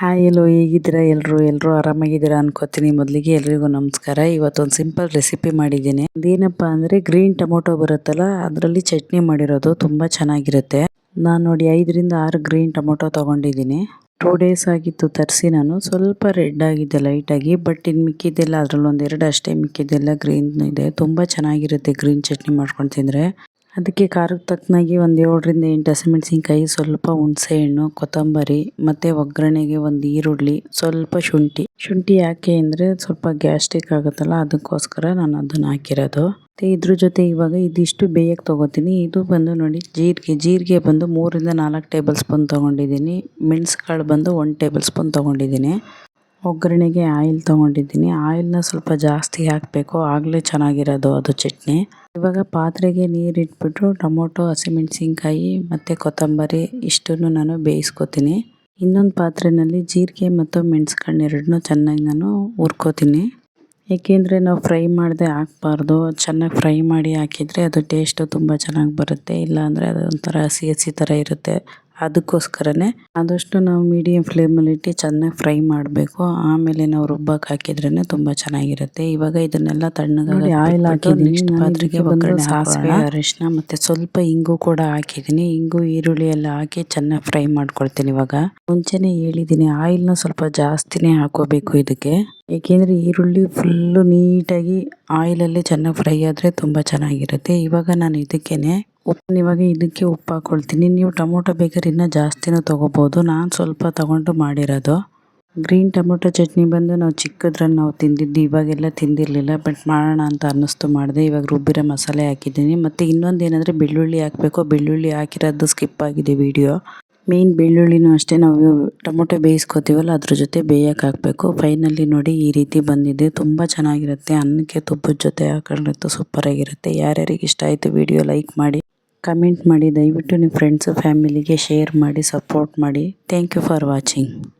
Hi ಎಲ್ಲೋ ಹೇಗಿದ್ದೀರಾ? ಎಲ್ಲರೂ ಎಲ್ಲರೂ ಆರಾಮಾಗಿದ್ದೀರಾ ಅನ್ಕೋತೀನಿ. ಮೊದಲಿಗೆ ಎಲ್ರಿಗೂ ನಮಸ್ಕಾರ. ಇವತ್ತೊಂದು ಸಿಂಪಲ್ ರೆಸಿಪಿ ಮಾಡಿದ್ದೀನಿ. ಅದೇನಪ್ಪ ಅಂದರೆ ಗ್ರೀನ್ ಟೊಮೊಟೊ ಬರುತ್ತಲ್ಲ, ಅದರಲ್ಲಿ ಚಟ್ನಿ ಮಾಡಿರೋದು ತುಂಬ ಚೆನ್ನಾಗಿರುತ್ತೆ. ನಾನು ನೋಡಿ ಐದರಿಂದ ಆರು ಗ್ರೀನ್ ಟೊಮೊಟೊ ತೊಗೊಂಡಿದ್ದೀನಿ. ಟೂ ಡೇಸ್ ಆಗಿತ್ತು ತರಿಸಿ ನಾನು. ಸ್ವಲ್ಪ ರೆಡ್ ಆಗಿದೆ ಲೈಟಾಗಿ ಬಟ್ ಇನ್ನು ಮಿಕ್ಕಿದ್ದೆಲ್ಲ ಅದರಲ್ಲಿ ಒಂದೆರಡು ಅಷ್ಟೇ ಮಿಕ್ಕಿದ್ದೆಲ್ಲ ಗ್ರೀನ್ ಇದೆ. ತುಂಬ ಚೆನ್ನಾಗಿರುತ್ತೆ ಗ್ರೀನ್ ಚಟ್ನಿ ಮಾಡ್ಕೊಂಡು ತಿಂದರೆ. ಅದಕ್ಕೆ ಖಾರಕ್ಕೆ ತಕ್ಕನಾಗಿ ಒಂದು ಏಳರಿಂದ ಎಂಟು ಹಸಿಮೆಣಸಿನ್ಕಾಯಿ, ಸ್ವಲ್ಪ ಹುಣಸೆಹಣ್ಣು ಕೊತ್ತಂಬರಿ, ಮತ್ತು ಒಗ್ಗರಣೆಗೆ ಒಂದು ಈರುಳ್ಳಿ, ಸ್ವಲ್ಪ ಶುಂಠಿ. ಶುಂಠಿ ಯಾಕೆ ಅಂದರೆ ಸ್ವಲ್ಪ ಗ್ಯಾಸ್ಟ್ರಿಕ್ ಆಗುತ್ತಲ್ಲ, ಅದಕ್ಕೋಸ್ಕರ ನಾನು ಅದನ್ನು ಹಾಕಿರೋದು. ಮತ್ತು ಇದ್ರ ಜೊತೆ ಇವಾಗ ಇದಿಷ್ಟು ಬೇಯಕ್ಕೆ ತೊಗೋತೀನಿ. ಇದು ಬಂದು ನೋಡಿ, ಜೀರಿಗೆ ಜೀರಿಗೆ ಬಂದು ಮೂರಿಂದ ನಾಲ್ಕು ಟೇಬಲ್ ಸ್ಪೂನ್ ತೊಗೊಂಡಿದ್ದೀನಿ. ಮೆಣಸುಕಾಳು ಬಂದು ಒಂದು ಟೇಬಲ್ ಸ್ಪೂನ್ ತೊಗೊಂಡಿದ್ದೀನಿ. ಒಗ್ಗರಣೆಗೆ ಆಯಿಲ್ ತೊಗೊಂಡಿದ್ದೀನಿ. ಆಯಿಲ್ನ ಸ್ವಲ್ಪ ಜಾಸ್ತಿ ಹಾಕಬೇಕು. ಆಗಲೇ ಚೆನ್ನಾಗಿರೋದು ಅದು ಚಟ್ನಿ. ಇವಾಗ ಪಾತ್ರೆಗೆ ನೀರು ಇಟ್ಬಿಟ್ಟು ಟೊಮೊಟೊ ಹಸಿಮೆಣ್ಸಿನ್ಕಾಯಿ ಮತ್ತು ಕೊತ್ತಂಬರಿ ಇಷ್ಟನ್ನು ನಾನು ಬೇಯಿಸ್ಕೊತೀನಿ. ಇನ್ನೊಂದು ಪಾತ್ರೆಯಲ್ಲಿ ಜೀರಿಗೆ ಮತ್ತು ಮೆಣಸ್ಕಣ್ಣು ಎರಡನ್ನೂ ಚೆನ್ನಾಗಿ ನಾನು ಹುರ್ಕೋತೀನಿ. ಏಕೆಂದರೆ ನಾವು ಫ್ರೈ ಮಾಡದೆ ಹಾಕ್ಬಾರ್ದು. ಚೆನ್ನಾಗಿ ಫ್ರೈ ಮಾಡಿ ಹಾಕಿದರೆ ಅದು ಟೇಸ್ಟು ತುಂಬ ಚೆನ್ನಾಗಿ ಬರುತ್ತೆ. ಇಲ್ಲಾಂದರೆ ಅದು ಹಸಿ ಹಸಿ ಥರ ಇರುತ್ತೆ. ಅದಕ್ಕೋಸ್ಕರನೇ ಆದಷ್ಟು ನಾವು ಮೀಡಿಯಮ್ ಫ್ಲೇಮಲ್ಲಿ ಇಟ್ಟು ಚೆನ್ನಾಗಿ ಫ್ರೈ ಮಾಡಬೇಕು. ಆಮೇಲೆ ನಾವು ರುಬ್ಬಕ್ಕೆ ಹಾಕಿದ್ರೇ ತುಂಬ ಚೆನ್ನಾಗಿರುತ್ತೆ. ಇವಾಗ ಇದನ್ನೆಲ್ಲ ತಣ್ಣಗಾಗಿ ಆಯಿಲ್ ಹಾಕಿದ್ದೀನಿ ಪಾತ್ರೆಗೆ ಒಗ್ಗರಣೆ ಸಾಸಿವೆ ಅರಿಶಿನ ಮತ್ತು ಸ್ವಲ್ಪ ಇಂಗು ಕೂಡ ಹಾಕಿದ್ದೀನಿ ಇಂಗು ಈರುಳ್ಳಿ ಎಲ್ಲ ಹಾಕಿ ಚೆನ್ನಾಗಿ ಫ್ರೈ ಮಾಡ್ಕೊಳ್ತೀನಿ ಇವಾಗ. ಮುಂಚೆನೇ ಹೇಳಿದ್ದೀನಿ ಆಯಿಲ್ನ ಸ್ವಲ್ಪ ಜಾಸ್ತಿನೇ ಹಾಕೋಬೇಕು ಇದಕ್ಕೆ. ಏಕೆಂದರೆ ಈರುಳ್ಳಿ ಫುಲ್ಲು ನೀಟಾಗಿ ಆಯಿಲಲ್ಲಿ ಚೆನ್ನಾಗಿ ಫ್ರೈ ಆದರೆ ತುಂಬ ಚೆನ್ನಾಗಿರುತ್ತೆ. ಇವಾಗ ನಾನು ಇದಕ್ಕೇ ಇವಾಗ ಇದಕ್ಕೆ ಉಪ್ಪು ಹಾಕ್ಕೊಳ್ತೀನಿ ನೀವು ಟೊಮೊಟೊ ಬೇಕಾದ್ರೆ ಇನ್ನೂ ಜಾಸ್ತಿನೂ ತೊಗೋಬೋದು. ನಾನು ಸ್ವಲ್ಪ ತೊಗೊಂಡು ಮಾಡಿರೋದು. ಗ್ರೀನ್ ಟೊಮೊಟೊ ಚಟ್ನಿ ಬಂದು ನಾವು ಚಿಕ್ಕದ್ರಲ್ಲಿ ನಾವು ತಿಂದಿದ್ದು, ಇವಾಗೆಲ್ಲ ತಿಂದಿರಲಿಲ್ಲ. ಬಟ್ ಮಾಡೋಣ ಅಂತ ಅನ್ನಿಸ್ತು ಮಾಡಿದೆ. ಇವಾಗ ರುಬ್ಬಿರೋ ಮಸಾಲೆ ಹಾಕಿದ್ದೀನಿ. ಮತ್ತು ಇನ್ನೊಂದು ಏನಂದರೆ ಬೆಳ್ಳುಳ್ಳಿ ಹಾಕಬೇಕು. ಬೆಳ್ಳುಳ್ಳಿ ಹಾಕಿರೋದು ಸ್ಕಿಪ್ ಆಗಿದೆ ವಿಡಿಯೋ. ಮೇನ್ ಬೆಳ್ಳುಳ್ಳಿನೂ ಅಷ್ಟೇ ನಾವು ಟೊಮೊಟೊ ಬೇಯಿಸ್ಕೋತೀವಲ್ಲ, ಅದ್ರ ಜೊತೆ ಬೇಯಕ್ಕೆ ಹಾಕಬೇಕು. ಫೈನಲ್ಲಿ ನೋಡಿ ಈ ರೀತಿ ಬಂದಿದೆ. ತುಂಬ ಚೆನ್ನಾಗಿರುತ್ತೆ. ಅನ್ನಕ್ಕೆ ತುಪ್ಪದ ಜೊತೆ ಹಾಕೊಂಡಿರುತ್ತೆ ಸೂಪರಾಗಿರುತ್ತೆ. ಯಾರ್ಯಾರಿಗೆ ಇಷ್ಟ ಆಯಿತು ವಿಡಿಯೋ ಲೈಕ್ ಮಾಡಿ. ಕಮೆಂಟ್ ಮಾಡಿ ದಯವಿಟ್ಟು ನಿಮ್ಮ ಫ್ರೆಂಡ್ಸು ಫ್ಯಾಮಿಲಿಗೆ ಶೇರ್ ಮಾಡಿ ಸಪೋರ್ಟ್ ಮಾಡಿ. Thank you for watching